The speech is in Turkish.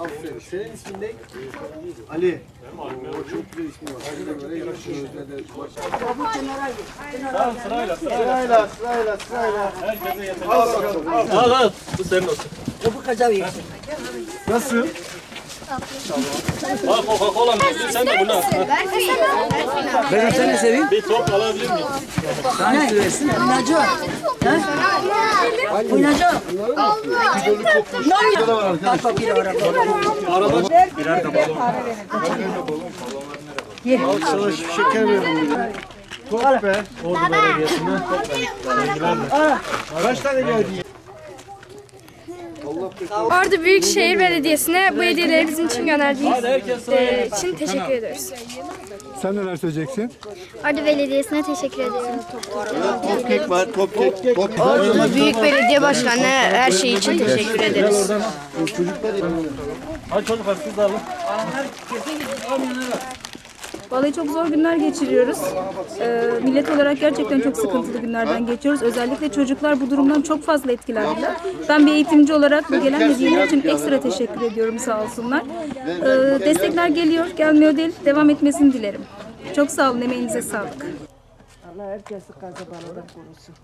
Aferin. Senin ismin ne? Ali. Oo, çok güzel ismi var. Sen de böyle yaşlı gözlerle Tamam sırayla sırayla. Sırayla sırayla sırayla. Herkese yeter. Al bakalım. Al al. Bu senin olsun. Bu kaca Nasıl? Al Coca-Cola mı? Sen de bunu al. Ben seni seveyim. Bir top alabilir miyim? Sana söylesin. Oynayacağım. Ha? Oynayacağım. Ne oynuyorsun? Bak bak bir ara. Birer kapalı. Al sana şu şeker verin. Top be. Ordu Belediyesi'ne Kaç tane geldi? Ordu Büyükşehir Belediyesi'ne bu hediyeleri bizim için gönderdiğiniz e, için teşekkür ediyoruz. Sen neler söyleyeceksin? Ordu Belediyesi'ne teşekkür ediyorum. Top kek var. Top kek. Top kek. Ordu Büyük Belediye Başkanı her şey için teşekkür ederiz. Hadi çocuklar siz de alın. Vallahi çok zor günler geçiriyoruz. Ee, millet olarak gerçekten çok sıkıntılı günlerden geçiyoruz. Özellikle çocuklar bu durumdan çok fazla etkilendiler. Ben bir eğitimci olarak bu gelen hediyeler için ekstra teşekkür ediyorum sağ olsunlar. Ee, destekler geliyor, gelmiyor değil. Devam etmesini dilerim. Çok sağ olun, emeğinize sağlık. Allah herkesi kaza baladan korusun.